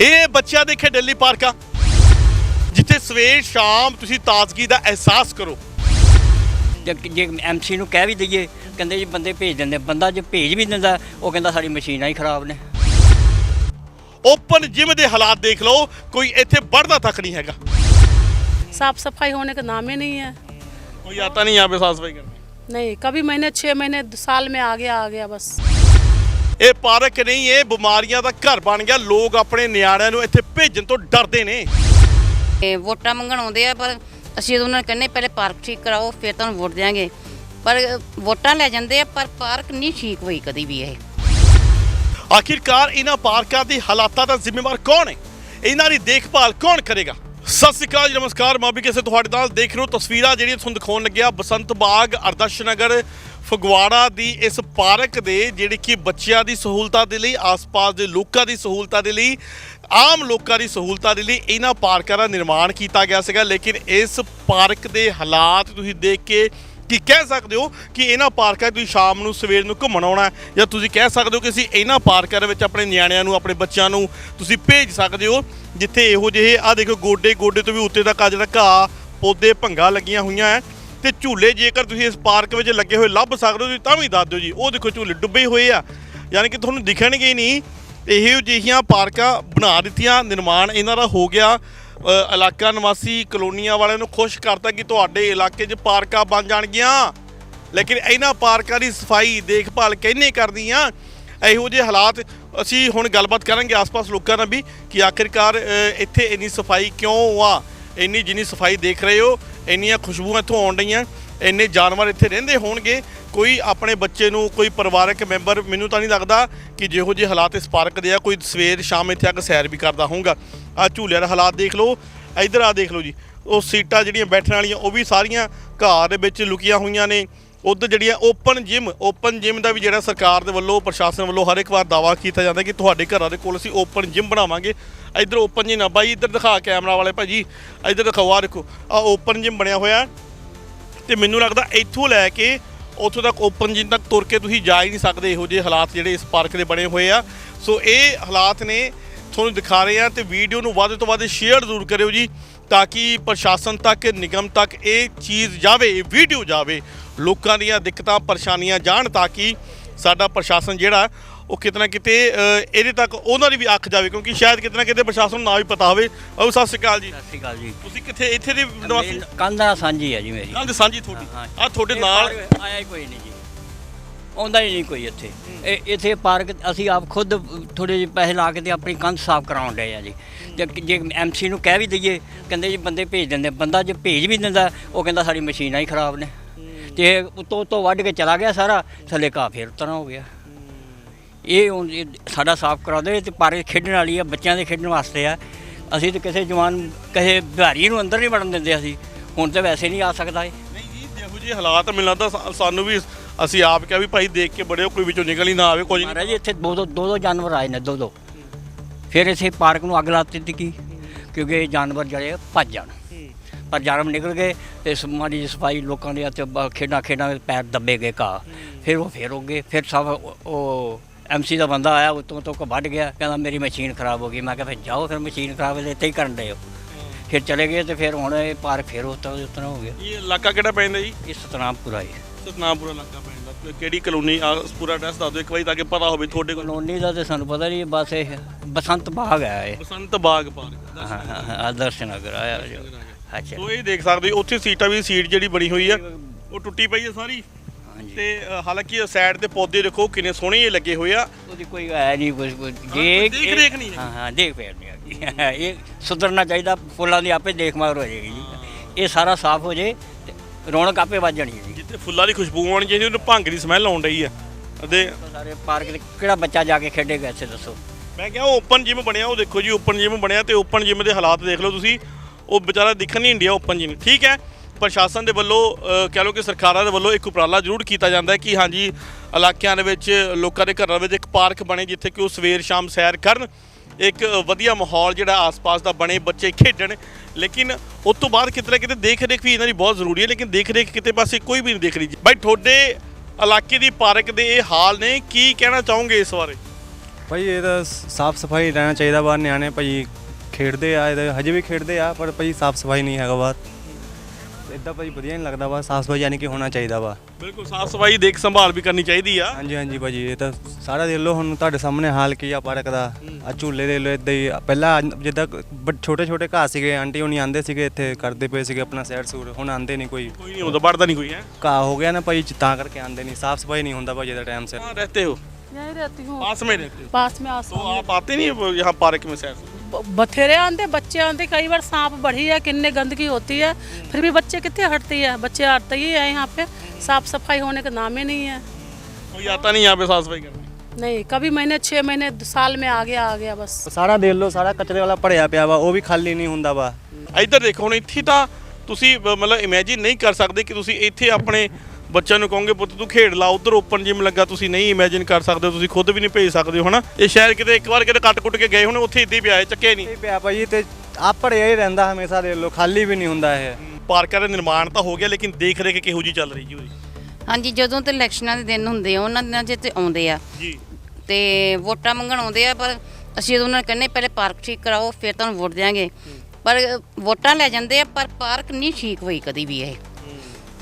ਇਹ ਬੱਚਿਆਂ ਦੇ ਖੇਡਣ ਲਈ ਪਾਰਕ ਆ ਜਿੱਥੇ ਸਵੇਰ ਸ਼ਾਮ ਤੁਸੀਂ ਤਾਜ਼ਗੀ ਦਾ ਅਹਿਸਾਸ ਕਰੋ ਜੇ ਜੇ ਐਮਸੀ ਨੂੰ ਕਹਿ ਵੀ ਦਈਏ ਕਹਿੰਦੇ ਜੀ ਬੰਦੇ ਭੇਜ ਦਿੰਦੇ ਬੰਦਾ ਜੇ ਭੇਜ ਵੀ ਦਿੰਦਾ ਉਹ ਕਹਿੰਦਾ ਸਾਡੀ ਮਸ਼ੀਨਾਂ ਹੀ ਖਰਾਬ ਨੇ ਓਪਨ ਜਿਮ ਦੇ ਹਾਲਾਤ ਦੇਖ ਲਓ ਕੋਈ ਇੱਥੇ ਵੜਦਾ ਤੱਕ ਨਹੀਂ ਹੈਗਾ साफ सफाई होने का नाम ही नहीं है ਕੋਈ ਆਤਾ ਨਹੀਂ ਆਵੇ ਸਾਫ ਸਫਾਈ ਕਰਨੀ नहीं कभी महीने छः महीने साल में आ गया आ गया बस ਇਹ ਪਾਰਕ ਨਹੀਂ ਇਹ ਬਿਮਾਰੀਆਂ ਦਾ ਘਰ ਬਣ ਗਿਆ। ਲੋਕ ਆਪਣੇ ਨਿਆਣਿਆਂ ਨੂੰ ਇੱਥੇ ਭੇਜਣ ਤੋਂ ਡਰਦੇ ਨੇ। ਇਹ ਵੋਟਾਂ ਮੰਗਣ ਆਉਂਦੇ ਆ ਪਰ ਅਸੀਂ ਉਹਨਾਂ ਨੂੰ ਕਹਿੰਦੇ ਪਹਿਲੇ ਪਾਰਕ ਠੀਕ ਕਰਾਓ ਫਿਰ ਤੁਹਾਨੂੰ ਵੋਟ ਦਿਆਂਗੇ। ਪਰ ਵੋਟਾਂ ਲੈ ਜਾਂਦੇ ਆ ਪਰ ਪਾਰਕ ਨਹੀਂ ਠੀਕ ਹੋਈ ਕਦੀ ਵੀ ਇਹ। ਆਖਿਰਕਾਰ ਇਹਨਾਂ ਪਾਰਕਾਂ ਦੇ ਹਾਲਾਤਾਂ ਦਾ ਜ਼ਿੰਮੇਵਾਰ ਕੌਣ ਹੈ? ਇਹਨਾਂ ਦੀ ਦੇਖਭਾਲ ਕੌਣ ਕਰੇਗਾ? ਸਤਿ ਸ਼੍ਰੀ ਅਕਾਲ ਜੀ, ਨਮਸਕਾਰ। ਮੈਂ ਵੀ ਕਿਸੇ ਤੁਹਾਡੇ ਨਾਲ ਦੇਖ ਰਹੇ ਹੋ। ਤਸਵੀਰਾਂ ਜਿਹੜੀਆਂ ਤੁਹਾਨੂੰ ਦਿਖਾਉਣ ਲੱਗਿਆ, ਬਸੰਤ ਬਾਗ ਅਰਦਸ਼ ਨਗਰ ਫਗਵਾੜਾ ਦੀ ਇਸ ਪਾਰਕ ਦੇ, ਜਿਹੜੀ ਕਿ ਬੱਚਿਆਂ ਦੀ ਸਹੂਲਤਾਂ ਦੇ ਲਈ, ਆਸ-ਪਾਸ ਦੇ ਲੋਕਾਂ ਦੀ ਸਹੂਲਤਾਂ ਦੇ ਲਈ, ਆਮ ਲੋਕਾਂ ਦੀ ਸਹੂਲਤਾਂ ਦੇ ਲਈ ਇਹਨਾਂ ਪਾਰਕਾਂ ਦਾ ਨਿਰਮਾਣ ਕੀਤਾ ਗਿਆ ਸੀਗਾ। ਲੇਕਿਨ ਇਸ ਪਾਰਕ ਦੇ ਹਾਲਾਤ ਤੁਸੀਂ ਦੇਖ ਕੇ ਕਿ ਕਹਿ ਸਕਦੇ ਹੋ ਕਿ ਇਹਨਾਂ ਪਾਰਕਾਂ 'ਚ ਤੁਸੀਂ ਸ਼ਾਮ ਨੂੰ, ਸਵੇਰ ਨੂੰ ਘੁੰਮਣ ਆਉਣਾ ਜਾਂ ਤੁਸੀਂ ਕਹਿ ਸਕਦੇ ਹੋ ਕਿ ਅਸੀਂ ਇਹਨਾਂ ਪਾਰਕਾਂ ਦੇ ਵਿੱਚ ਆਪਣੇ ਨਿਆਣਿਆਂ ਨੂੰ, ਆਪਣੇ ਬੱਚਿਆਂ ਨੂੰ ਤੁਸੀਂ ਭੇਜ ਸਕਦੇ ਹੋ, ਜਿੱਥੇ ਇਹੋ ਜਿਹੇ ਆ ਦੇਖੋ ਗੋਡੇ ਗੋਡੇ ਤੋਂ ਵੀ ਉੱਤੇ ਤੱਕ ਆ ਜਿਹੜਾ ਘਾਹ, ਪੌਦੇ, ਭੰਗਾ ਲੱਗੀਆਂ ਹੋਈਆਂ ਹੈ। ਤੇ ਝੂਲੇ ਜੇਕਰ ਤੁਸੀਂ ਇਸ ਪਾਰਕ ਵਿੱਚ ਲੱਗੇ ਹੋਏ ਲੱਭ ਸਕਦੇ ਹੋ, ਤੁਸੀਂ ਤਾਂ ਵੀ ਦੱਸ ਦਿਓ ਜੀ, ਉਹ ਦੇਖੋ ਝੂਲੇ ਡੁੱਬੇ ਹੋਏ ਆ। ਯਾਨੀ ਕਿ ਤੁਹਾਨੂੰ ਦਿਖਣਗੇ ਹੀ ਨਹੀਂ, ਇਹੋ ਜਿਹੀਆਂ ਪਾਰਕਾਂ ਬਣਾ ਦਿੱਤੀਆਂ, ਨਿਰਮਾਣ ਇਹਨਾਂ ਦਾ ਹੋ ਗਿਆ। ਇਲਾਕਾ ਨਿਵਾਸੀ ਕਲੋਨੀਆਂ ਵਾਲਿਆਂ ਨੂੰ ਖੁਸ਼ ਕਰਤਾ ਕਿ ਤੁਹਾਡੇ ਇਲਾਕੇ 'ਚ ਪਾਰਕਾਂ ਬਣ ਜਾਣਗੀਆਂ। ਲੇਕਿਨ ਇਹਨਾਂ ਪਾਰਕਾਂ ਦੀ ਸਫ਼ਾਈ ਦੇਖਭਾਲ ਕਿਹਨੇ ਕਰਦੀ ਕਰਦੀਆਂ? ਇਹੋ ਜਿਹੇ ਹਾਲਾਤ ਅਸੀਂ ਹੁਣ ਗੱਲਬਾਤ ਕਰਾਂਗੇ ਆਸ-ਪਾਸ ਲੋਕਾਂ ਨਾਲ ਵੀ ਕਿ ਆਖਿਰਕਾਰ ਇੱਥੇ ਇੰਨੀ ਸਫ਼ਾਈ ਕਿਉਂ ਆ? ਇੰਨੀ ਜਿੰਨੀ ਸਫ਼ਾਈ ਦੇਖ ਰਹੇ ਹੋ, ਇੰਨੀਆਂ ਖੁਸ਼ਬੂਆਂ ਇੱਥੋਂ ਆਉਣ ਰਹੀਆਂ ਇੰਨੇ ਜਾਨਵਰ ਇੱਥੇ ਰਹਿੰਦੇ ਹੋਣਗੇ। ਕੋਈ ਆਪਣੇ ਬੱਚੇ ਨੂੰ, ਕੋਈ ਪਰਿਵਾਰਕ ਮੈਂਬਰ, ਮੈਨੂੰ ਤਾਂ ਨਹੀਂ ਲੱਗਦਾ ਕਿ ਜਿਹੋ ਜਿਹੇ ਹਾਲਾਤ ਇਸ ਪਾਰਕ ਦੇ ਆ, ਕੋਈ ਸਵੇਰ, ਸ਼ਾਮ ਇੱਥੇ ਆ ਕੇ ਸੈਰ ਵੀ ਕਰਦਾ ਹੋਊਗਾ। ਆ ਝੂਲਿਆਂ ਦਾ ਹਾਲਾਤ ਦੇਖ ਲਓ, ਇਧਰ ਆ ਦੇਖ ਲਓ ਜੀ, ਉਹ ਸੀਟਾਂ ਜਿਹੜੀਆਂ ਬੈਠਣ ਵਾਲੀਆਂ, ਉਹ ਵੀ ਸਾਰੀਆਂ ਘਾਹ ਦੇ ਵਿੱਚ ਲੁਕੀਆਂ ਹੋਈਆਂ ਨੇ। ਉਧਰ ਜਿਹੜੀਆਂ ਓਪਨ ਜਿਮ ਓਪਨ ਜਿਮ ਦਾ ਵੀ ਜਿਹੜਾ ਸਰਕਾਰ ਦੇ ਵੱਲੋਂ, ਪ੍ਰਸ਼ਾਸਨ ਵੱਲੋਂ ਹਰ ਇੱਕ ਵਾਰ ਦਾਵਾ ਕੀਤਾ ਜਾਂਦਾ ਕਿ ਤੁਹਾਡੇ ਘਰਾਂ ਦੇ ਕੋਲ ਅਸੀਂ ਓਪਨ ਜਿਮ ਬਣਾਵਾਂਗੇ। ਇਧਰ ਓਪਨ ਜਿਮ ਨਾ ਬਾਈ, ਇਧਰ ਦਿਖਾ ਕੈਮਰਾ ਵਾਲੇ ਭਾਜੀ, ਇਧਰ ਦਿਖਾਓ ਆ ਦੇਖੋ ਆ ਓਪਨ ਜਿਮ ਬਣਿਆ ਹੋਇਆ। ਤੇ ਮੈਨੂੰ ਲੱਗਦਾ ਇੱਥੋਂ ਲੈ ਕੇ, ਉੱਥੋਂ ਤੱਕ ਓਪਨ ਜਿਮ ਤੱਕ ਤੁਰ ਕੇ ਤੁਸੀਂ ਜਾ ਹੀ ਨਹੀਂ ਸਕਦੇ, ਇਹੋ ਜਿਹੇ ਹਾਲਾਤ ਜਿਹੜੇ ਇਸ ਪਾਰਕ ਦੇ ਬਣੇ ਹੋਏ ਆ। ਸੋ ਇਹ ਹਾਲਾਤ ਨੇ ਤੁਹਾਨੂੰ ਦਿਖਾ ਰਹੇ ਆ ਤੇ ਵੀਡੀਓ ਨੂੰ ਵੱਧ ਤੋਂ ਵੱਧ ਸ਼ੇਅਰ ਜ਼ਰੂਰ ਕਰਿਓ ਜੀ ਤਾਂ ਕਿ ਪ੍ਰਸ਼ਾਸਨ ਤੱਕ ਨਿਗਮ ਤੱਕ ਇਹ ਚੀਜ਼ ਜਾਵੇ ਇਹ ਵੀਡੀਓ ਜਾਵੇ ਲੋਕਾਂ ਦੀਆਂ ਦਿੱਕਤਾਂ ਪਰੇਸ਼ਾਨੀਆਂ ਜਾਣ ਤਾਂ ਕਿ ਸਾਡਾ ਪ੍ਰਸ਼ਾਸਨ ਜਿਹੜਾ ਉਹ ਕਿਤਨਾ ਕਿਤੇ ਇਹਦੇ ਤੱਕ ਉਹਨਾਂ ਦੀ ਵੀ ਅੱਖ ਜਾਵੇ ਕਿਉਂਕਿ ਸ਼ਾਇਦ ਕਿਤਨਾ ਕਿਤੇ ਪ੍ਰਸ਼ਾਸਨ ਨੂੰ ਨਾ ਵੀ ਪਤਾ ਹੋਵੇ। ਉਹ ਸਤਿ ਸ਼੍ਰੀ ਅਕਾਲ ਜੀ। ਸਤਿ ਸ਼੍ਰੀ ਅਕਾਲ ਜੀ। ਤੁਸੀਂ ਕਿੱਥੇ ਇੱਥੇ ਦੇ ਨਿਵਾਸੀ? ਕੰਧਾ ਸਾਂਝੀ ਹੈ ਜੀ ਮੇਰੀ। ਦੇ ਸਾਂਝੀ ਤੁਹਾਡੀ। ਹਾਂ, ਆ ਤੁਹਾਡੇ ਨਾਲ ਆਇਆ ਹੀ ਕੋਈ ਨਹੀਂ ਜੀ। ਆਉਂਦਾ ਹੀ ਨਹੀਂ ਕੋਈ ਇੱਥੇ। ਇਹ ਇੱਥੇ ਪਾਰਕ ਅਸੀਂ ਆਪ ਖੁਦ ਥੋੜੇ ਜਿਹੇ ਪੈਸੇ ਲਾ ਕੇ ਤੇ ਆਪਣੀ ਕੰਧ ਸਾਫ਼ ਕਰਾਉਣ ਡਏ ਆ ਜੀ। ਜੇ ਜੇ ਐਮਸੀ ਨੂੰ ਕਹਿ ਵੀ ਦਈਏ ਕਹਿੰਦੇ ਜੀ ਬੰਦੇ ਭੇਜ ਦਿੰਦੇ ਬੰਦਾ ਜੇ ਭੇਜ ਵੀ ਦਿੰਦਾ ਉਹ ਕਹਿੰਦਾ ਸਾਡੀ ਮਸ਼ੀਨਾਂ ਹੀ ਖਰਾਬ ਨੇ। ਤੇ ਉਤੋਂ ਉਤੋਂ ਵੱਢ ਕੇ ਚਲਾ ਗਿਆ ਸਾਰਾ ਥੱਲੇ ਘਾਹ ਫੇਰ ਉਤਰਨਾ ਹੋ ਗਿਆ। ਇਹ ਸਾਡਾ ਸਾਫ਼ ਕਰਾ ਦੇ ਤੇ ਪਾਰਕ ਖੇਡਣ ਵਾਲੀ ਆ ਬੱਚਿਆਂ ਦੇ ਖੇਡਣ ਵਾਸਤੇ ਆ। ਅਸੀਂ ਤੇ ਕਿਸੇ ਜਵਾਨ ਕਿਸੇ ਬਿਹਾਰੀ ਨੂੰ ਅੰਦਰ ਨਹੀਂ ਵੜਨ ਦਿੰਦੇ ਅਸੀਂ। ਹੁਣ ਤੇ ਵੈਸੇ ਨਹੀਂ ਆ ਸਕਦਾ ਇਹ। ਨਹੀਂ ਜੀ ਜਿਹੋ ਜਿਹੇ ਹਾਲਾਤ ਮੈਨੂੰ ਲੱਗਦਾ ਸਾ- ਸਾਨੂੰ ਵੀ ਅਸੀਂ ਆਪ ਕਿਹਾ ਵੀ ਭਾਈ ਦੇਖ ਕੇ ਬੜਿਓ ਕੋਈ ਵਿੱਚੋਂ ਨਿਕਲ ਹੀ ਨਾ ਆਵੇ ਕੁਝ ਨਹੀਂ। ਮਹਾਰਾਜ ਜੀ ਇੱਥੇ ਦੋ ਦੋ ਦੋ ਦੋ ਜਾਨਵਰ ਆਏ ਨੇ ਦੋ ਦੋ। ਫਿਰ ਇੱਥੇ ਪਾਰਕ ਨੂੰ ਅੱਗ ਲਾ ਦਿੱਤੀ ਕੀ ਕਿਉਂਕਿ ਇਹ ਜਾਨਵਰ ਜਿਹੜੇ ਭੱਜ ਜਾਣ। ਪਰ ਜਾਨਵਰ ਨਿਕਲ ਗਏ ਤੇ ਸ- ਮਾੜੀ ਜਿਹੀ ਸਫ਼ਾਈ ਲੋਕਾਂ ਦੇ ਹੱਥ ਖੇਡਾਂ ਖੇਡਾਂ ਵਿੱਚ ਪੈਰ ਦੱਬੇ ਗਏ ਘਾਹ। ਫਿਰ ਉਹ ਫੇਰ ਹੋ ਗਏ। ਫਿਰ ਸਭ ਉਹ- ਉਹ ਐਮਸੀ ਦਾ ਬੰਦਾ ਆਇਆ ਉਤੋਂ ਤੋਂ ਵੱਢ ਗਿਆ। ਕਹਿੰਦਾ ਮੇਰੀ ਮਸ਼ੀਨ ਖਰਾਬ ਹੋ ਗਈ। ਮੈਂ ਕਿਹਾ ਫਿਰ ਜਾਓ ਫਿਰ ਮਸ਼ੀਨ ਖਰਾਬ ਹੈ ਇੱਥੇ ਹੀ ਕਰਨ ਦੇ ਹੋ ਫਿਰ ਚਲੇ ਗਏ ਤੇ ਫਿਰ ਹੁਣ ਇਹ ਪਾਰਕ ਫੇਰ ਉਤੋਂ ਉਤਨਾ ਹੋ ਗਿਆ। ਇਹ ਇਲਾਕਾ ਕਿਹੜਾ ਪੈਂਦਾ ਜੀ? ਇਹ ਸਤਨਾਮਪੁਰਾ ਹੈ। ਸਤਨਾਮਪੁਰਾ ਇਲਾਕਾ ਪੈਂਦਾ ਕਿਹੜੀ ਕਲੋਨੀ ਆ ਪੂਰਾ ਐਡਰੈਸ ਦੱਸ ਦਿਓ ਇੱਕ ਵਾਰੀ ਤਾਂ ਕਿ ਪਤਾ ਹੋਵੇ ਤੁਹਾਡੇ ਕੋਲ। ਕਲੋਨੀ ਦਾ ਤੇ ਸਾਨੂੰ ਪਤਾ ਨਹੀਂ ਬਸ ਇਹ ਬਸੰਤ ਬਾਗ ਹੈ ਇਹ। ਬਸੰਤ ਬਾਗ ਪਾਰਕ ਹਾਂ ਹਾਂ ਹਾਂ ਆਦਰਸ਼ ਨਗਰ ਆਇਆ ਜੋ। ਅੱਛਾ। ਸੋ ਇਹ ਦੇਖ ਸਕਦੇ ਹੋ ਉੱਥੇ ਸੀਟਾਂ ਵੀ ਸੀਟ ਜਿਹੜੀ ਬਣੀ ਹੋਈ ਆ ਉਹ ਟੁੱਟੀ ਪਈ ਹੈ ਸਾਰੀ। ਹਾਂਜੀ। ਤੇ ਅ, ਹਾਲਾਂਕਿ ਸਾਈਡ ਤੇ ਪੌਦੇ ਦੇਖੋ ਕਿੰਨੇ ਸੋਹਣੇ ਜਿਹੇ ਲੱਗੇ ਹੋਏ ਆ। ਉਹਦੀ ਕੋਈ ਹੈ ਨਹੀਂ ਕੁਝ ਕੁਝ ਕੋਈ ਦੇਖ ਰੇਖ ਨਹੀਂ ਹੈ। ਹਾਂ ਹਾਂ ਦੇਖ ਫੇਰ ਨਹੀਂ ਹੈਗੀ। ਇਹ ਸੁਧਰਨਾ ਚਾਹੀਦਾ ਫੁੱਲਾਂ ਦੀ ਆਪੇ ਦੇਖਭਾਲ ਹੋ ਜਾਏਗੀ। ਜੀ ਇਹ ਸਾਰਾ ਸਾਫ਼ ਹੋ ਜੇ ਤੇ ਰੌਣਕ ਆਪੇ ਵੱਜ ਜਾਣੀ ਹੈ ਜੀ। ਜਿੱਥੇ ਫੁੱਲਾਂ ਦੀ ਖੁਸ਼ਬੂ ਆਉਣੀ ਚਾਹੀਦੀ ਉਹਨੂੰ ਭੰਗ ਦੀ ਸਮੈਲ ਆਉਣ ਰਹੀ ਆ। ਅਤੇ ਸਾਰੇ ਪਾਰਕ ਦੇ ਕਿਹੜਾ ਬੱਚਾ ਜਾ ਕੇ ਖੇਡੇਗਾ ਇੱਥੇ ਦੱਸੋ? ਮੈਂ ਕਿਹਾ ਓਪਨ ਜਿਮ ਬਣਿਆ ਉਹ ਦੇਖੋ ਜੀ ਓਪਨ ਜਿਮ ਬਣਿਆ ਤੇ ਓਪਨ ਜਿਮ ਦੇ ਹਾਲਾਤ ਦੇਖ ਲਓ ਤੁਸੀਂ। ਉਹ ਵਿਚਾਰਾ ਦਿਖਣ ਨਹੀਂ ਇੰਡੀਆ ਓਪਨ ਜਿਮ ਠੀਕ ਹੈ ਪ੍ਰਸ਼ਾਸਨ ਦੇ ਵੱਲੋਂ ਅ, ਕਹਿ ਲਓ ਕਿ ਸਰਕਾਰਾਂ ਦੇ ਵੱਲੋਂ ਇੱਕ ਉਪਰਾਲਾ ਜ਼ਰੂਰ ਕੀਤਾ ਜਾਂਦਾ ਹੈ ਕਿ ਹਾਂਜੀ ਇਲਾਕਿਆਂ ਦੇ ਵਿੱਚ ਲੋਕਾਂ ਦੇ ਘਰਾਂ ਵਿੱਚ ਇੱਕ ਪਾਰਕ ਬਣੇ ਜਿੱਥੇ ਕਿ ਉਹ ਸਵੇਰ ਸ਼ਾਮ ਸੈਰ ਕਰਨ। ਇੱਕ ਵਧੀਆ ਮਾਹੌਲ ਜਿਹੜਾ ਆਸ-ਪਾਸ ਦਾ ਬਣੇ, ਬੱਚੇ ਖੇਡਣ। ਲੇਕਿਨ ਉਸ ਤੋਂ ਬਾਅਦ ਕਿਤੇ ਨਾ ਕਿਤੇ ਦੇਖ ਰੇਖ ਵੀ ਇਹਨਾਂ ਦੀ ਬਹੁਤ ਜ਼ਰੂਰੀ ਹੈ, ਲੇਕਿਨ ਦੇਖ ਰੇਖ ਕਿਤੇ ਪਾਸੇ ਕੋਈ ਵੀ ਨਹੀਂ ਦੇਖ ਰਹੀ। ਬਾਈ, ਤੁਹਾਡੇ ਇਲਾਕੇ ਦੀ ਪਾਰਕ ਦੇ ਇਹ ਹਾਲ ਨੇ, ਕੀ ਕਹਿਣਾ ਚਾਹੋਗੇ ਇਸ ਬਾਰੇ? ਭਾਈ, ਇਹ ਤਾਂ ਸਾਫ਼ ਸਫ਼ਾਈ ਰਹਿਣਾ ਚਾਹੀਦਾ ਬਾਹਰ ਨਿਆਣੇ, ਭਾਈ, ਖੇਡਦੇ ਆ ਇਹਦੇ ਹਜੇ ਵੀ ਖੇਡਦੇ ਆ, ਪਰ ਭਾਈ ਸਾਫ਼ ਸਫ਼ਾਈ ਨਹੀਂ ਹੈਗਾ ਬਾਹਰ। ਇਦਾਂ ਭਾਈ ਵਧੀਆ ਨਹੀਂ ਲੱਗਦਾ ਵਾ ਸਾਫ ਸਫਾਈ ਯਾਨੀ ਕਿ ਹੋਣਾ ਚਾਹੀਦਾ ਵਾ ਬਿਲਕੁਲ ਸਾਫ ਸਫਾਈ ਦੇਖ ਸੰਭਾਲ ਵੀ ਕਰਨੀ ਚਾਹੀਦੀ ਆ ਹਾਂਜੀ ਹਾਂਜੀ ਭਾਜੀ ਇਹ ਤਾਂ ਸਾਰਾ ਦੇਖ ਲਓ ਹੁਣ ਤੁਹਾਡੇ ਸਾਹਮਣੇ ਹਾਲ ਕੀ ਆ ਪਾਰਕ ਦਾ ਆ ਝੂਲੇ ਦੇ ਲੋ ਇਦਾਂ ਹੀ ਪਹਿਲਾਂ ਅੱਜ ਜਿੱਦਾਂ ਛੋਟੇ ਛੋਟੇ ਘਾਹ ਸੀਗੇ ਆਂਟੀ ਹੁਣੀ ਆਂਦੇ ਸੀਗੇ ਇੱਥੇ ਕਰਦੇ ਪਏ ਸੀਗੇ ਆਪਣਾ ਸੈਰ ਸੂਰ ਹੁਣ ਆਂਦੇ ਨਹੀਂ ਕੋਈ ਕੋਈ ਨਹੀਂ ਹੁੰਦਾ ਵੜਦਾ ਨਹੀਂ ਕੋਈ ਹੈ ਘਾਹ ਹੋ ਗਿਆ ਨਾ ਭਾਈ ਤਾਂ ਕਰਕੇ ਆਂਦੇ ਨਹੀਂ ਸਾਫ ਸਫਾਈ ਨਹੀਂ ਹੁੰਦਾ ਭਾਜੀ ਦਾ ਟਾਈਮ ਸਿਰ कहाँ रहते हो यहीं रहती हूँ पास में रहते हो पास में आस तो आप आते नहीं हो यहाँ पार्क में सैर ब- बथेरे आते बच्चे आते कई बार सांप बढ़ी है किन्ने गंदगी होती है फिर भी बच्चे कितने हटती है बच्चे हटते ही है यहाँ पे साफ सफाई होने का नाम ही नहीं है कोई आता नहीं यहाँ पे साफ सफाई करने नहीं कभी महीने छः महीने साल में आ गया आ गया बस ਸਾਰਾ ਦੇਖ ਲਓ ਸਾਰਾ ਕਚਰੇ ਵਾਲਾ ਭਰਿਆ ਪਿਆ ਵਾ ਉਹ ਵੀ ਖਾਲੀ ਨਹੀਂ ਹੁੰਦਾ ਵਾ ਇੱਧਰ ਦੇਖੋ ਹੁਣ ਇੱਥੇ ਤਾਂ ਤੁਸੀਂ ਬ- ਮਤਲਬ ਇਮੇਜਿਨ ਨਹੀਂ ਕਰ ਸਕਦੇ ਕਿ ਤੁਸੀਂ ਇੱਥੇ ਆਪਣੇ ਬੱਚਿਆਂ ਨੂੰ ਕਹੋਗੇ ਪੁੱਤ ਤੂੰ ਖੇਡ ਲਾ ਉਧਰ ਓਪਨ ਜਿਮ ਲੱਗਾ ਤੁਸੀਂ ਨਹੀਂ ਇਮੇਜਿਨ ਕਰ ਸਕਦੇ ਹੋ, ਤੁਸੀਂ ਖੁਦ ਵੀ ਨਹੀਂ ਭੇਜ ਸਕਦੇ ਹੋ ਹਨਾ? ਇਹ ਸ਼ਾਇਦ ਕਿਤੇ ਇੱਕ ਵਾਰ ਕਿਤੇ ਕੱਟ ਕੁੱਟ ਕੇ ਗਏ ਹੋਣੇ ਉੱਥੇ ਇੱਦਾਂ ਹੀ ਪਿਆ ਹੈ ਚੱਕੇ ਨਹੀਂ ਇਹ ਪਿਆ ਭਾਜੀ ਤੇ ਆ ਭਰਿਆ ਹੀ ਰਹਿੰਦਾ ਹਮੇਸ਼ਾ ਦੇਖ ਲਓ ਖਾਲੀ ਵੀ ਨਹੀਂ ਹੁੰਦਾ ਇਹ। ਪਾਰਕਾਂ ਦਾ ਨਿਰਮਾਣ ਤਾਂ ਹੋ ਗਿਆ ਲੇਕਿਨ ਦੇਖ ਰੇਖ ਕਿਹੋ ਜੀ ਚੱਲ ਰਹੀ ਜੀ ਉਹਦੀ? ਹਾਂਜੀ ਜਦੋਂ ਤੇ ਇਲੈਕਸ਼ਨਾਂ ਦੇ ਦਿਨ ਹੁੰਦੇ ਆ ਉਹਨਾਂ ਦਿਨਾਂ 'ਚ ਤੇ ਆਉਂਦੇ ਆ। ਜੀ। ਤੇ ਵੋਟਾਂ ਮੰਗਣ ਆਉਂਦੇ ਆ ਪਰ ਅਸੀਂ ਉਹਨਾਂ ਨੂੰ ਕਹਿੰਦੇ ਪਹਿਲੇ ਪਾਰਕ ਠੀਕ ਕਰਾਓ ਫਿਰ ਤੁਹਾਨੂੰ ਵੋਟ ਦਿਆਂਗੇ। ਪਰ ਵੋਟਾਂ ਲੈ ਜਾਂਦੇ ਆ ਪਰ ਪਾਰਕ ਨਹੀਂ ਠੀਕ ਹੋਈ ਕਦੀ ਵੀ ਇਹ।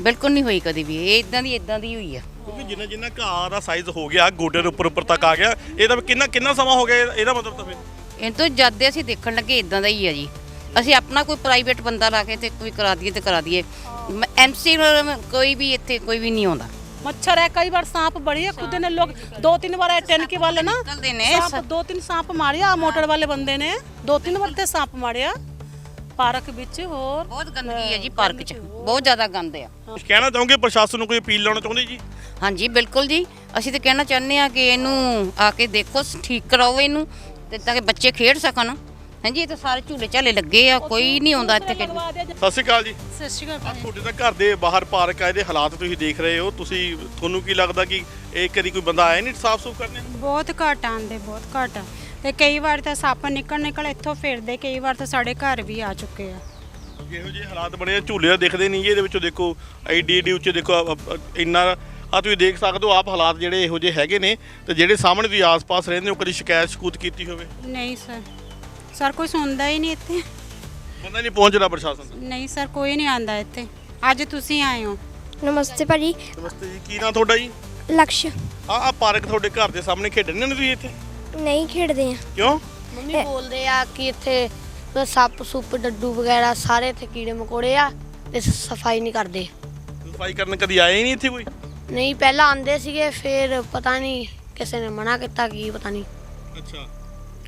ਬਿਲਕੁਲ ਨਹੀਂ ਹੋਈ ਕਦੀ ਵੀ ਇਹ ਇਦਾਂ ਦੀ ਇਦਾਂ ਦੀ ਹੋਈ ਆ ਕਿਉਂਕਿ ਜਿੰਨਾ ਜਿੰਨਾ ਘਾਹ ਦਾ ਸਾਈਜ਼ ਹੋ ਗਿਆ ਗੋਡੇ ਦੇ ਉੱਪਰ ਉੱਪਰ ਤੱਕ ਆ ਗਿਆ ਇਹਦਾ ਵੀ ਕਿੰਨਾ ਕਿੰਨਾ ਸਮਾਂ ਹੋ ਗਿਆ ਇਹ- ਇਹਦਾ ਮਤਲਬ ਤਾਂ ਫਿਰ ਇਹ ਤੋਂ ਜਦ ਦੇ ਅਸੀਂ ਦੇਖਣ ਲੱਗੇ ਇਦਾਂ ਦਾ ਹੀ ਆ ਜੀ ਅਸੀਂ ਆਪਣਾ ਕੋਈ ਪ੍ਰਾਈਵੇਟ ਬੰਦਾ ਲਾ ਕੇ ਤੇ ਕੋਈ ਕਰਾ ਦਈਏ ਤੇ ਕਰਾ ਦਈਏ ਐਮਸੀ ਕੋਈ ਵੀ ਇੱਥੇ ਕੋਈ ਵੀ ਨਹੀਂ ਆਉਂਦਾ मच्छर है कई बार सांप बढ़ी है खुद ने लोग दो तीन बार आए टनकी वाले ना ਨਿਕਲਦੇ ਨੇ सांप दो तीन सांप मारे आ मोटर वाले बंदे ने दो तीन बार ते सांप मारे आ ਪਾਰਕ ਵਿੱਚ ਹੋਰ ਬਹੁਤ ਗੰਦਗੀ ਹੈ ਜੀ ਪਾਰਕ 'ਚ। ਬਹੁਤ ਜ਼ਿਆਦਾ ਗੰਦ ਆ। ਕੁਛ ਕਹਿਣਾ ਚਾਹੋਗੇ ਪ੍ਰਸ਼ਾਸਨ ਨੂੰ ਕੋਈ ਅਪੀਲ ਲਾਉਣਾ ਚਾਹੁੰਦੇ ਜੀ? ਹਾਂਜੀ ਬਿਲਕੁਲ ਜੀ। ਅਸੀਂ ਤਾਂ ਕਹਿਣਾ ਚਾਹੁੰਦੇ ਆ ਕਿ ਇਹਨੂੰ ਆ ਕੇ ਦੇਖੋ ਠੀਕ ਕਰਾਓ ਇਹਨੂੰ ਤੇ ਤਾਂ ਕਿ ਬੱਚੇ ਖੇਡ ਸਕਣ। ਹਾਂਜੀ ਇਹ ਤਾਂ ਸਾਰੇ ਝੂਲੇ ਝਾਲੇ ਲੱਗੇ ਆ ਕੋਈ ਨਹੀਂ ਆਉਂਦਾ ਇੱਥੇ ਖੇਡਣ। ਸਤਿ ਸ਼੍ਰੀ ਅਕਾਲ ਜੀ। ਸਤਿ ਸ਼੍ਰੀ ਅਕਾਲ ਭਾਜੀ। ਤੁਹਾਡੇ ਤਾਂ ਘਰ ਦੇ ਬਾਹਰ ਪਾਰਕ ਆ ਇਹਦੇ ਹਾਲਾਤ ਤੁਸੀਂ ਦੇਖ ਰਹੇ ਹੋ। ਤੁਸੀਂ ਤੁਹਾਨੂੰ ਕੀ ਲੱਗਦਾ ਕਿ ਇਹ ਕਦੀ ਕੋਈ ਬੰਦਾ ਆਇਆ ਨਹੀਂ ਸਾਫ਼ ਸੂਫ਼ ਕਰਨੇ? ਬਹੁਤ ਘੱਟ ਆਂਦੇ ਬਹੁਤ ਘੱਟ। ਤੇ ਕਈ ਵਾਰ ਤਾਂ ਸੱਪ ਨਿਕਲ ਨਿਕਲ ਇੱਥੋਂ ਫਿਰਦੇ ਕਈ ਵਾਰ ਤਾਂ ਸਾਡੇ ਘਰ ਵੀ ਆ ਚੁੱਕੇ ਆ। ਇਹੋ ਜਿਹੇ ਹਾਲਾਤ ਬਣੇ ਆ ਝੂਲੇ ਤਾਂ ਦਿਖਦੇ ਨਹੀਂ ਜੀ ਇਹਦੇ ਵਿੱਚੋਂ ਦੇਖੋ ਐਡੀ ਐਡੀ ਉੱਚੇ ਦੇਖੋ ਆ- ਆ- ਇੰਨਾ ਆ ਤੁਸੀਂ ਦੇਖ ਸਕਦੇ ਹੋ ਆਪ ਹਾਲਾਤ ਜਿਹੜੇ ਇਹੋ ਜਿਹੇ ਹੈਗੇ ਨੇ ਤੇ ਜਿਹੜੇ ਸਾਹਮਣੇ ਤੁਸੀਂ ਆਸ-ਪਾਸ ਰਹਿੰਦੇ ਹੋ ਕਦੀ ਸ਼ਿਕਾਇਤ ਸ਼ਕੂਤ ਕੀਤੀ ਹੋਵੇ? ਨਹੀਂ ਸਰ। ਸਰ ਕੋਈ ਸੁਣਦਾ ਹੀ ਨਹੀਂ ਇੱਥੇ। ਬੰਦਾ ਨਹੀਂ ਪਹੁੰਚਦਾ ਪ੍ਰਸ਼ਾਸਨ ਦਾ ਨਹੀਂ ਸਰ ਕੋਈ ਨਹੀਂ ਆਂਦਾ ਇੱਥੇ। ਅੱਜ ਤੁਸੀਂ ਆਏ ਹੋ। ਨਮਸਤੇ ਭਾਜੀ। ਨਮਸਤੇ ਜੀ ਕੀ ਨਾਂ ਤੁਹਾਡਾ ਜੀ? ਲਕਸ਼। ਆ ਆ ਪਾਰਕ ਤੁਹਾਡੇ ਘਰ ਦੇ ਸਾਹਮਣੇ ਖੇਡਣੇ ਨੇ ਤੁਸੀਂ ਇੱਥੇ? ਨਹੀਂ ਖੇਡਦੇ ਆ। ਕਿਉਂ? ਮੰਮੀ ਬੋਲਦੇ ਆ ਕਿ ਇੱਥੇ ਸੱਪ ਸੁੱਪ ਡੱਡੂ ਵਗੈਰਾ ਸਾਰੇ ਇੱਥੇ ਕੀੜੇ ਮਕੌੜੇ ਆ ਤੇ ਸਫ਼ਾਈ ਨਹੀਂ ਕਰਦੇ। ਸਫ਼ਾਈ ਕਰਨ ਕਦੀ ਆਏ ਹੀ ਨਹੀਂ ਇੱਥੇ ਕੋਈ? ਨਹੀਂ ਪਹਿਲਾਂ ਆਂਦੇ ਸੀਗੇ ਫਿਰ ਪਤਾ ਨਹੀਂ ਕਿਸੇ ਨੇ ਮਨਾ ਕੀਤਾ ਕੀ ਪਤਾ ਨਹੀਂ। ਅੱਛਾ।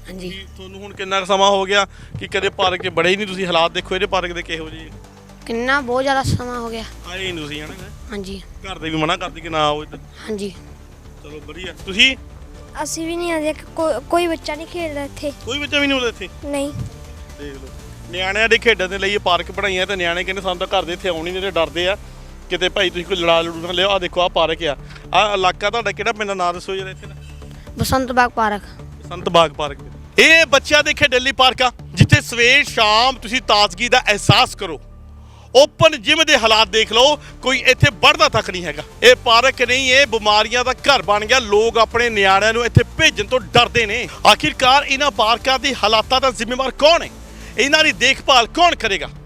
ਹਾਂਜੀ। ਕੀ ਤੁਹਾਨੂੰ ਹੁਣ ਕਿੰਨਾ ਕੁ ਸਮਾਂ ਹੋ ਗਿਆ ਕਿ ਕਦੇ ਪਾਰਕ 'ਚ ਬੜੇ ਹੀ ਨਹੀਂ ਤੁਸੀਂ ਹਾਲਾਤ ਦੇਖੋ ਇਹਦੇ ਪਾਰਕ ਦੇ ਕਿਹੋ ਜਿਹੇ? ਕਿੰਨਾ ਬਹੁਤ ਜ਼ਿਆਦਾ ਸਮਾਂ ਹੋ ਗਿਆ। ਆਏ ਹੀ ਨਹੀਂ ਤੁਸੀਂ ਹਨਾ? ਹਾਂਜੀ। ਘਰ ਦੇ ਵੀ ਮਨਾ ਕਰਦੇ ਕਿ ਨਾ ਆਓ ਇੱਧਰ। ਹਾਂਜੀ। ਚਲੋ ਵਧੀਆ। ਤੁਸੀਂ? ਅਸੀਂ ਵੀ ਨਹੀਂ ਆਦੇ ਕੋਈ ਬੱਚਾ ਨਹੀਂ ਖੇਡਦਾ ਇੱਥੇ। ਕੋਈ ਬੱਚਾ ਵੀ ਨਹੀਂ ਹੁੰਦਾ ਇੱਥੇ? ਨਹੀਂ। ਦੇਖ ਲਓ। ਨਿਆਣਿਆਂ ਦੇ ਖੇਡਣ ਦੇ ਲਈ ਇਹ ਪਾਰਕ ਬਣਾਈਆਂ ਤੇ ਨਿਆਣੇ ਕਹਿੰਦੇ ਸਾਨੂੰ ਤਾਂ ਘਰ ਦੇ ਇੱਥੇ ਆਉਣ ਹੀ ਨਹੀਂ ਤੇ ਡਰਦੇ ਆ। ਕਿਤੇ ਭਾਈ ਤੁਸੀਂ ਕੋਈ ਲੜਾ ਲੜੂ ਨਾ ਲਿਓ ਆ ਦੇਖੋ ਆ ਪਾਰਕ ਆ। ਆ ਇਲਾਕਾ ਤੁਹਾਡਾ ਕਿਹੜਾ ਪਿੰਡ ਨਾਂ ਦੱਸੋ ਜਰਾ ਇੱਥੇ ਦਾ ਬਸੰਤ ਬਾਗ ਪਾਰਕ। ਸੰਤ ਬਾਗ ਪਾਰਕ। ਇਹ ਬੱਚਿਆਂ ਦੇ ਖੇਡਣ ਲਈ ਪਾਰਕ ਆ ਜਿੱਥੇ ਸਵੇਰ ਸ਼ਾਮ ਤੁਸੀਂ ਤਾਜ਼ਗੀ ਦਾ ਅਹਿਸਾਸ ਕਰੋ। ਓਪਨ ਜਿਮ ਦੇ ਹਾਲਾਤ ਦੇਖ ਲਓ, ਕੋਈ ਇੱਥੇ ਵੜਦਾ ਤੱਕ ਨਹੀਂ ਹੈਗਾ। ਇਹ ਪਾਰਕ ਨਹੀਂ ਇਹ ਬਿਮਾਰੀਆਂ ਦਾ ਘਰ ਬਣ ਗਿਆ, ਲੋਕ ਆਪਣੇ ਨਿਆਣਿਆਂ ਨੂੰ ਇੱਥੇ ਭੇਜਣ ਤੋਂ ਡਰਦੇ ਨੇ। ਆਖਿਰਕਾਰ ਇਹਨਾਂ ਪਾਰਕਾਂ ਦੀ ਹਾਲਾਤਾਂ ਦਾ ਜ਼ਿੰਮੇਵਾਰ ਕੌਣ ਹੈ? ਇਹਨਾਂ ਦੀ ਦੇਖਭਾਲ ਕੌਣ ਕਰੇਗਾ?